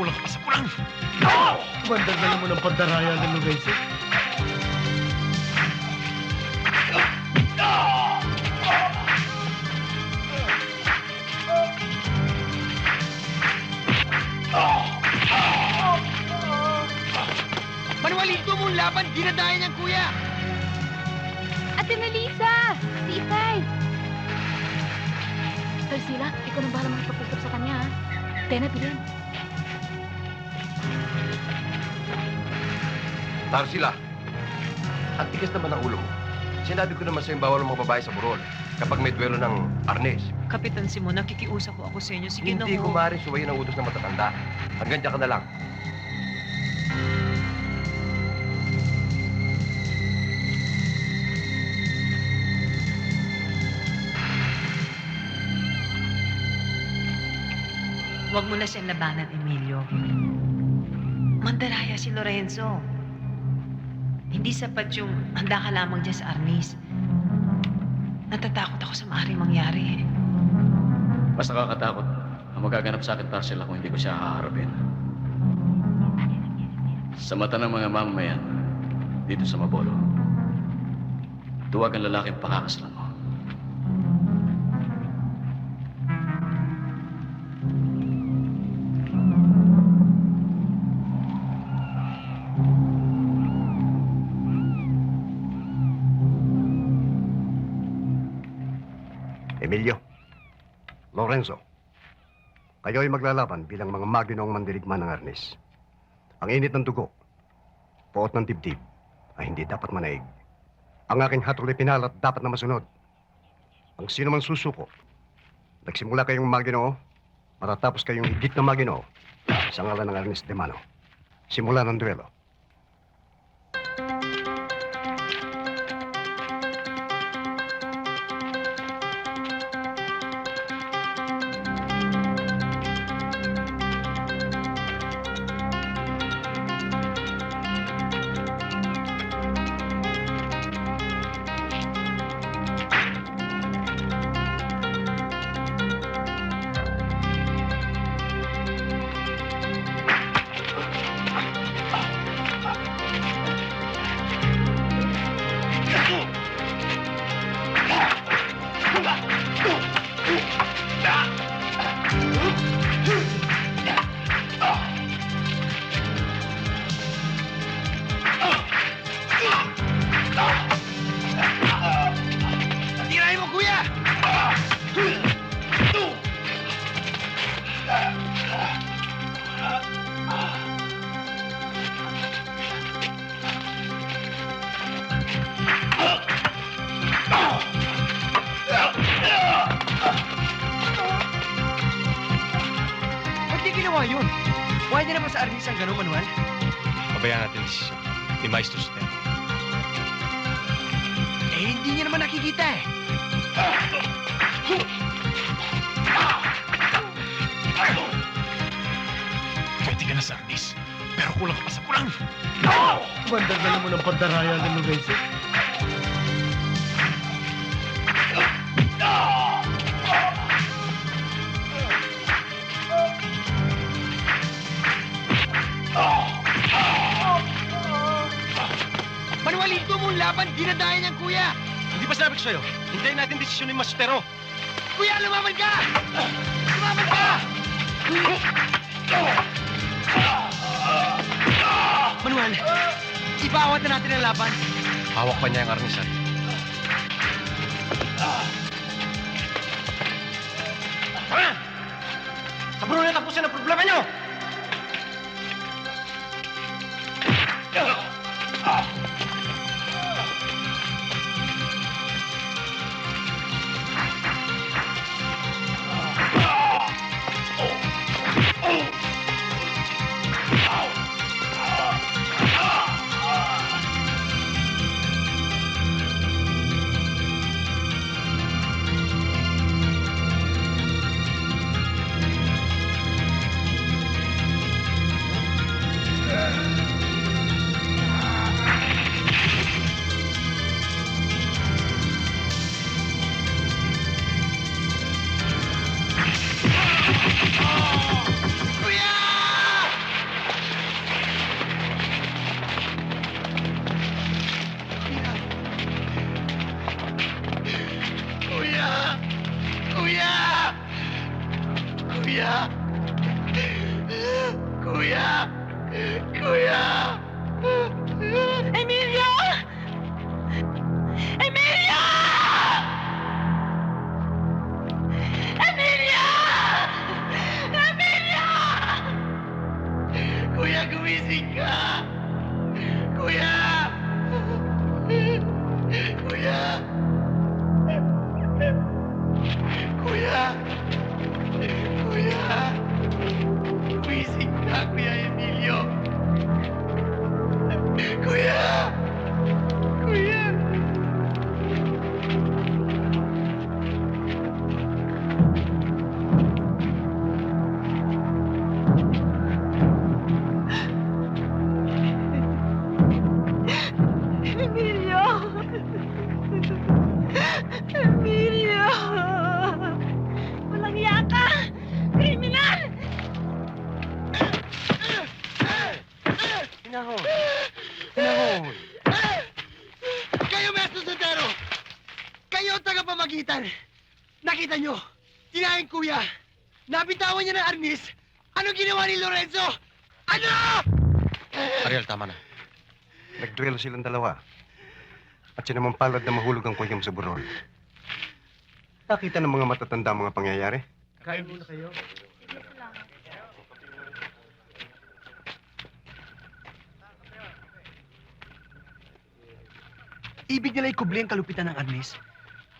kulang ka pa sa pulang! Mandagalan mo ng pandaraya ng Lorenzo. Manualito mong laban, dinadaya niyang kuya! Ate Melissa! Si Itay! Tarsila, ikaw nang bahala makipagpupok sa kanya, ha? Tena, bilhin. Tarsila, ang tigas naman ng ulo mo. Sinabi ko naman sa'yo bawal ang mga babae sa burol kapag may duelo ng arnes. Kapitan Simon, nakikiusap ko ako sa inyo. Sige na Hindi ho. ko maaaring suwayin ang utos ng matatanda. Hanggang dyan ka na lang. Huwag mo na siyang labanan, Emilio. Mandaraya si Lorenzo. Hindi sapat yung handa ka lamang dyan sa Arnis. Natatakot ako sa maaaring mangyari. eh. Mas nakakatakot ang magaganap sa akin Tarsila kung hindi ko siya haharapin. Sa mata ng mga mamamayan dito sa Mabolo, duwag ang lalaking pakakaslan Emilio, Lorenzo, kayo ay maglalaban bilang mga maginong mandirigma ng Arnis. Ang init ng dugo, puot ng dibdib, ay hindi dapat manaig. Ang aking hatol ay pinalat dapat na masunod. Ang sino man susuko, nagsimula kayong maginoo, matatapos kayong higit na maginoo sa ngalan ng Arnis de Mano. Simula ng duelo. Maestro Sotero. Eh, hindi niya naman nakikita eh. Pwede ka na sa Arnis, pero kulang ka pa sa pulang! Mandagalan mo ng pandaraya ng Lorenzo. Mong laban, dinadaya niyang kuya! Hindi ba sinabi ko sa'yo? Hintayin natin desisyon ni Maestro. Kuya, lumaban ka! Lumaban ka! Manuel, ibawat na natin ang laban. Hawak pa niya ang arnisan. Tara! Sa Bruno na tapusin ang problema niyo! Kuya! Anong ginawa ni Lorenzo? Ano? Ariel, tama na. Nagduelo silang dalawa. At sinampalad na mahulog ang kuyam sa burol. Nakita ng mga matatanda ang mga pangyayari. Kain muna kayo. Ibig nila ikubli ang kalupitan ng arnis.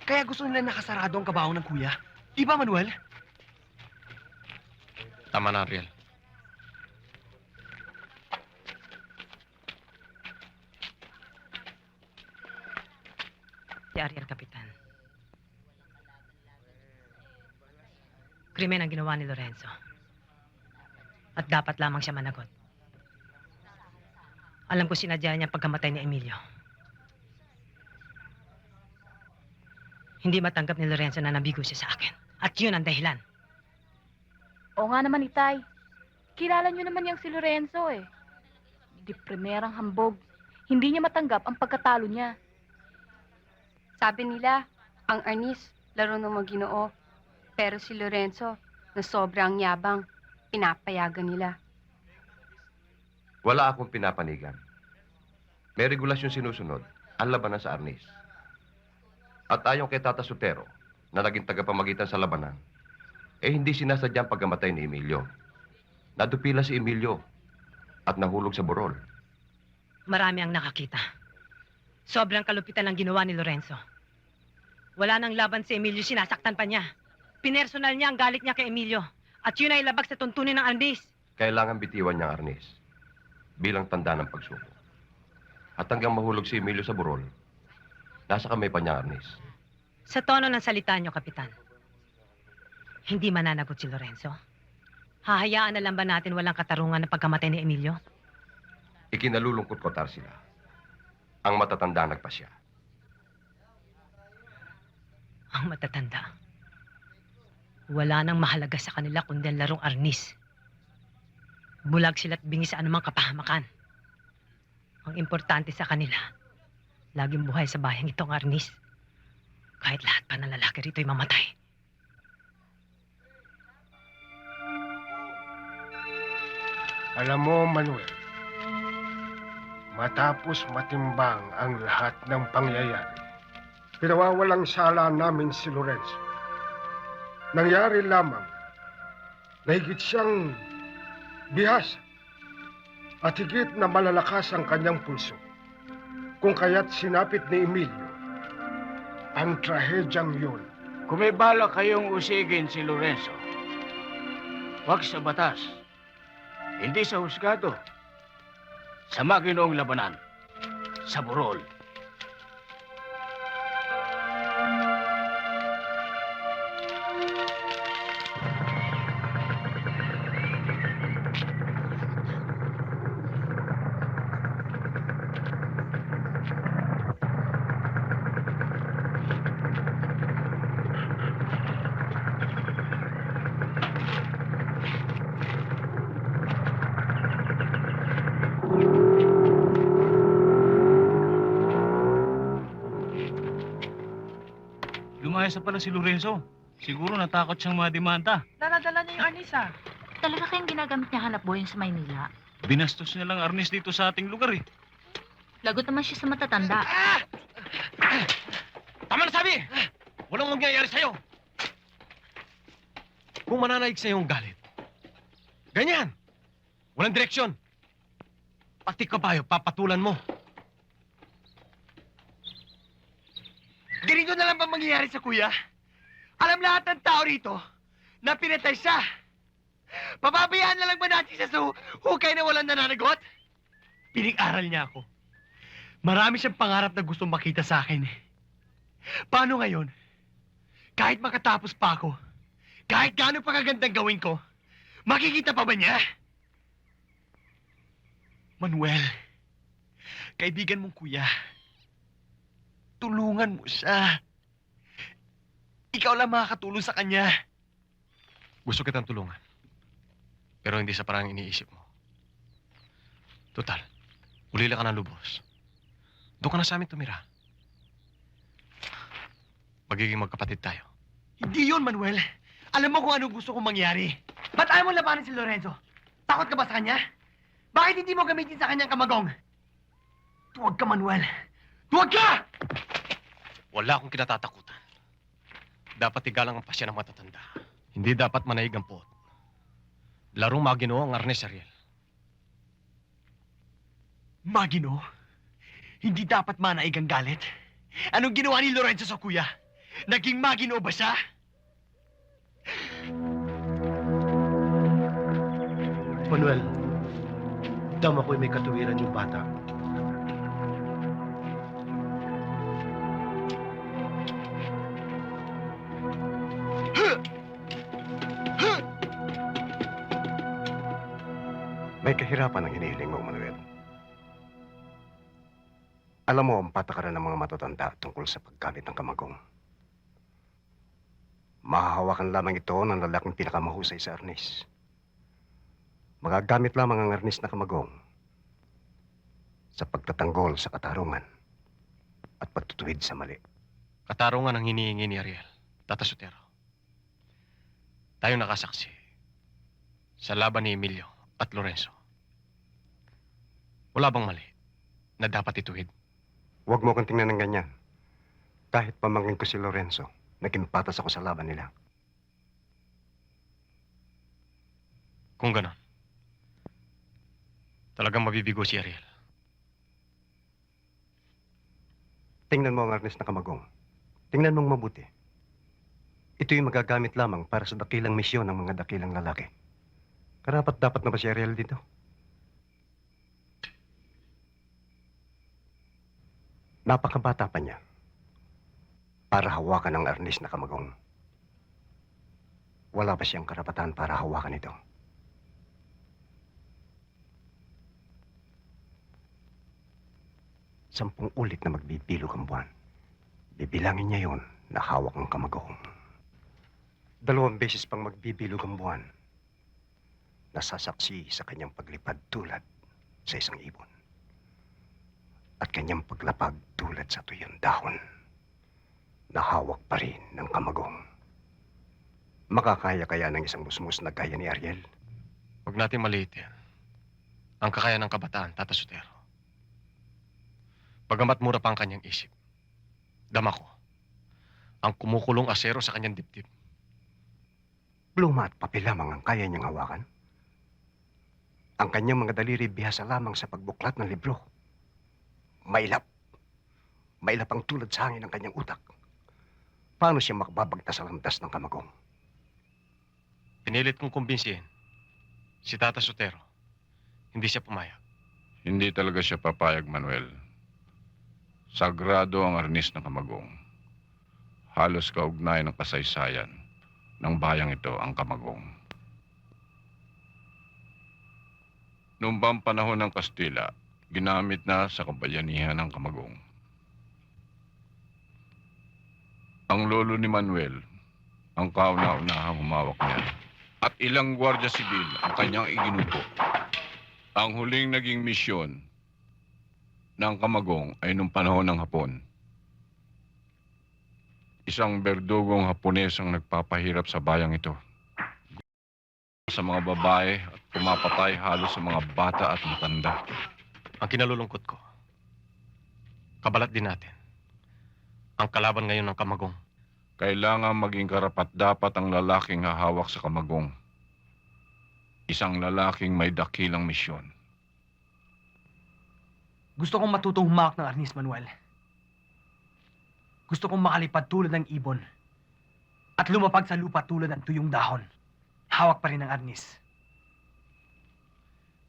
Kaya gusto nila nakasarado ang kabaong ng kuya. Di ba, Manuel? Tama na, Ariel. Si Ariel, Kapitan. Krimen ang ginawa ni Lorenzo. At dapat lamang siya managot. Alam ko sinadya niya pagkamatay ni Emilio. Hindi matanggap ni Lorenzo na nabigo siya sa akin. At yun ang dahilan. Oo nga naman, Itay. Kilala niyo naman yung si Lorenzo eh. Di primerang hambog. Hindi niya matanggap ang pagkatalo niya. Sabi nila, ang Arnis, laro ng maginoo. Pero si Lorenzo, na sobrang yabang, pinapayagan nila. Wala akong pinapanigan. May regulasyon sinusunod ang labanan sa Arnis. At ayon kay Tata Sotero, na naging tagapamagitan sa labanan, eh hindi sinasadyang pagkamatay ni Emilio. Nadupila si Emilio at nahulog sa burol. Marami ang nakakita. Sobrang kalupitan ang ginawa ni Lorenzo. Wala nang laban si Emilio, sinasaktan pa niya. Pinersonal niya ang galit niya kay Emilio. At yun ay labag sa tuntunin ng Andis. Kailangan bitiwan niya ang Arnis bilang tanda ng pagsuko. At hanggang mahulog si Emilio sa burol, nasa kamay pa niya ang Arnis. Sa tono ng salita niyo, Kapitan, hindi mananagot si Lorenzo. Hahayaan na lang ba natin walang katarungan ng pagkamatay ni Emilio? Ikinalulungkot ko, Tarsila. Ang matatanda nagpasya. Ang matatanda. Wala nang mahalaga sa kanila kundi ang larong arnis. Bulag sila't bingi sa anumang kapahamakan. Ang importante sa kanila, laging buhay sa bayang itong arnis. Kahit lahat pa ng lalaki rito'y mamatay. Alam mo, Manuel, matapos matimbang ang lahat ng pangyayari, pinawawalang sala namin si Lorenzo. Nangyari lamang na higit siyang bihasa at higit na malalakas ang kanyang pulso. Kung kaya't sinapit ni Emilio ang trahedyang yun. Kung kayong usigin si Lorenzo, wag sa batas, hindi sa husgado, sa maginoong labanan, sa burol. Lumayas na pala si Lorenzo. Siguro natakot siyang madimanda. Daladala niya yung arnis ah. Talaga kayang ginagamit niya hanap buhay sa Maynila? Binastos niya lang arnis dito sa ating lugar eh. Lagot naman siya sa matatanda. Tama na sabi! Walang mangyayari sa'yo. Kung mananaig sa'yo ang galit. Ganyan. Walang direksyon. Pati kabayo, papatulan mo. Ganito na lang ba mangyayari sa kuya? Alam lahat ng tao rito na pinatay siya. Pababayaan na lang ba natin siya sa hu- hukay na walang nananagot? Pinag-aral niya ako. Marami siyang pangarap na gusto makita sa akin. Paano ngayon? Kahit makatapos pa ako, kahit gaano pa kagandang gawin ko, makikita pa ba niya? Manuel, kaibigan mong kuya, tulungan mo siya. Ikaw lang makakatulong sa kanya. Gusto kitang tulungan. Pero hindi sa parang iniisip mo. Total, ulila ka ng lubos. Doon ka na sa amin tumira. Magiging magkapatid tayo. Hindi yun, Manuel. Alam mo kung ano gusto kong mangyari. Ba't ayaw mo labanan si Lorenzo? Takot ka ba sa kanya? Bakit hindi mo gamitin sa kanyang kamagong? Tuwag ka, Manuel. Tuwag ka! Wala akong kinatatakutan. Dapat igalang ang pasya ng matatanda. Hindi dapat manaig ang puot. Larong magino ang Arnes Ariel. Magino? Hindi dapat manaig ang galit? Anong ginawa ni Lorenzo sa kuya? Naging magino ba siya? Manuel, tama ko'y may katuwiran yung bata. May kahirapan ang hinihiling mo, Manuel. Alam mo ang patakaran ng mga matatanda tungkol sa paggamit ng kamagong. Mahahawakan lamang ito ng lalaking pinakamahusay sa arnis. Magagamit lamang ang arnis na kamagong sa pagtatanggol sa katarungan at pagtutuwid sa mali. Katarungan ang hinihingi ni Ariel, Tata Sotero. Tayo nakasaksi sa laban ni Emilio at Lorenzo. Wala bang mali na dapat ituwid? Huwag mo kong tingnan ng ganyan. Kahit pamangkin ko si Lorenzo, naging patas ako sa laban nila. Kung ganon, talagang mabibigo si Ariel. Tingnan mo ang arnis na kamagong. Tingnan mong mabuti. Ito'y magagamit lamang para sa dakilang misyon ng mga dakilang lalaki. Karapat dapat na ba si Ariel dito? Napakabata pa niya para hawakan ang arnis na kamagong. Wala ba siyang karapatan para hawakan ito? Sampung ulit na magbibilog ang buwan. Bibilangin niya yon na hawak ang kamagong. Dalawang beses pang magbibilog ang buwan. Nasasaksi sa kanyang paglipad tulad sa isang ibon. At kanyang paglapag tulad sa tuyang dahon. Nahawak pa rin ng kamagong. Makakaya kaya ng isang musmus na gaya ni Ariel? Huwag natin maliitin ang kakayahan ng kabataan, Tata Sotero. Bagamat mura pa ang kanyang isip, dama ko ang kumukulong asero sa kanyang dibdib. Pluma at papel lamang ang kaya niyang hawakan. Ang kanyang mga daliri bihasa lamang sa pagbuklat ng libro. Mailap. Mailap ang tulad sa hangin ng kanyang utak. Paano siya makababagtas sa landas ng kamagong? Pinilit kong kumbinsihin si Tata Sotero. Hindi siya pumayag. Hindi talaga siya papayag, Manuel. Sagrado ang arnis ng kamagong. Halos kaugnay ng kasaysayan ng bayang ito ang kamagong. Noong bang panahon ng Kastila, ginamit na sa kabayanihan ng kamagong. Ang lolo ni Manuel, ang kauna-unahang humawak niya, at ilang gwardiya sibil ang kanyang iginupo. Ang huling naging misyon ng Kamagong ay nung panahon ng Hapon. Isang berdugong Hapones ang nagpapahirap sa bayang ito. Sa mga babae at pumapatay halos sa mga bata at matanda. Ang kinalulungkot ko, kabalat din natin. Ang kalaban ngayon ng kamagong. Kailangan maging karapat dapat ang lalaking hahawak sa kamagong. Isang lalaking may dakilang misyon. Gusto kong matutong humawak ng arnis, Manuel. Gusto kong makalipad tulad ng ibon. At lumapag sa lupa tulad ng tuyong dahon. Hawak pa rin ng arnis.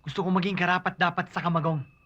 Gusto kong maging karapat dapat sa kamagong.